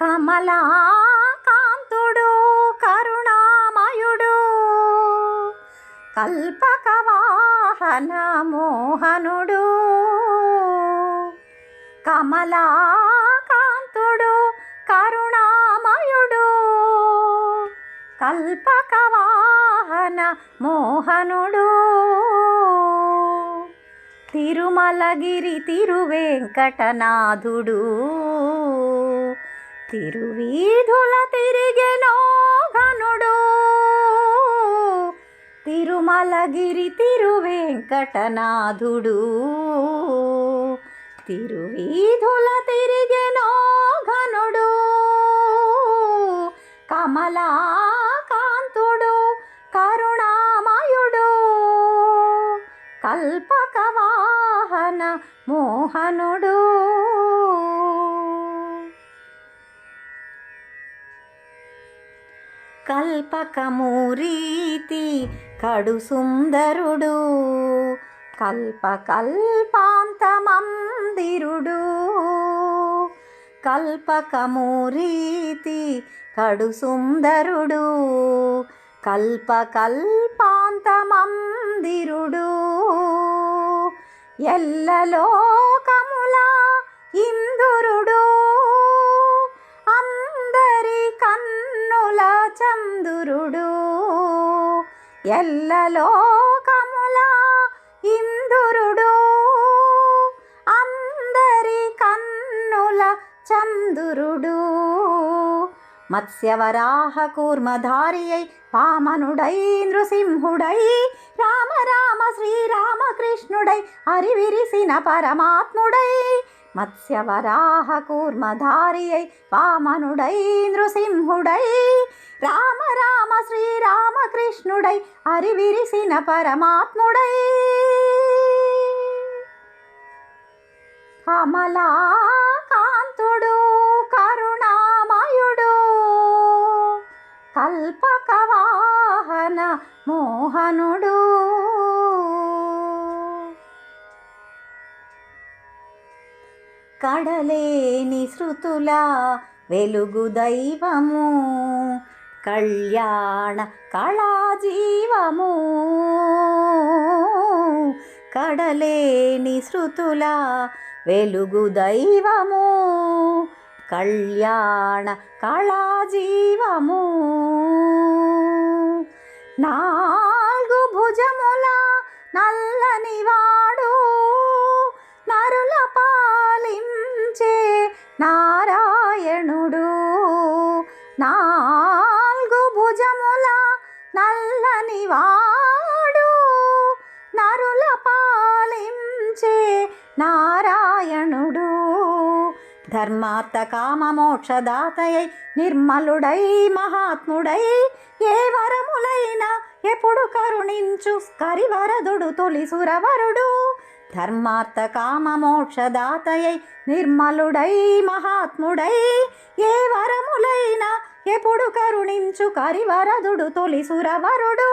కమలాకాంతుడు కరుణామయుడు. కల్పకవాహన మోహనుడు. కమలాకాంతుడు కరుణామయుడు. కల్పకవాహన మోహనుడు. తిరుమలగిరి తిరువేంకటనాథుడు. తిరువీధుల తిరిగెనో ఘనుడు. తిరుమలగిరి తిరువెంకటనాథుడు. తిరువీధుల తిరిగెనో ఘనుడు. కమలాకాంతుడు కరుణామయుడు. కల్పకవాహన మోహనుడు. కల్పకమూరీతి కడు సుందరుడు కల్పకల్పాంతమందిరుడు. కల్పకమూరీతి కడు సుందరుడు కల్పకల్పాంతమందిరుడు. ఎల్లలో చందురుడు. ఎల్లలోకముల ఇందురుడు. అందరి కన్నుల చందురుడు. మత్స్యవరాహ కూర్మధారి అయి పామనుడై నృసింహుడై రామ రామ శ్రీరామకృష్ణుడై అరివిరిసిన పరమాత్ముడై. మత్స్యవరాహ కూర్మధారి అయి పామనుడై నృసింహుడై. రామ రామ శ్రీరామకృష్ణుడై అరివిరిసిన పరమాత్ముడై. కమలాకాంతుడు కరుణామయుడు కల్పకవాహన మోహనుడు. కడలేని శృతుల వెలుగు దైవము కళ్యాణ కళాజీవము కడలేని శృతుల వెలుగు దైవము కళ్యాణ కళాజీవము నాలుగు భుజముల నల్లని వాడు నరుల పాలించే నా నల్లని వాడు నరుల పాలించే నారాయణుడు. ధర్మార్థ కామ మోక్షదాతయై నిర్మలుడై మహాత్ముడై ఏ వరములైనా ఎప్పుడు కరుణించు కరివరదుడు తొలి సురవరుడు. ధర్మార్థ కామ మోక్షదాతయై నిర్మలుడై మహాత్ముడై ఏ వరములైనా ఎప్పుడు కరుణించు కరివరదుడు తొలి సురవరుడు.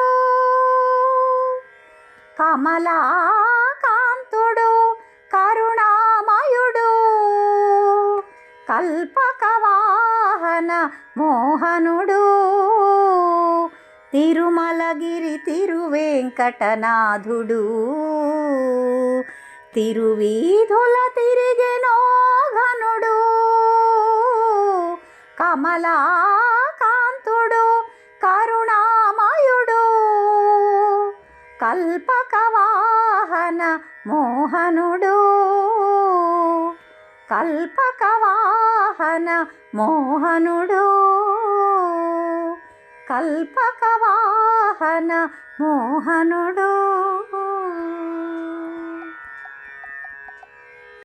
కమలాకాంతుడు కరుణామయుడు. కల్పకవాహన మోహనుడు. తిరుమలగిరి తిరువెంకటనాథుడు. తిరువీధుల తిరిగెనో కమలా కల్పకవాహన మోహనుడు. కల్పకవాహన మోహనుడు. కల్పకవాహన మోహనుడు.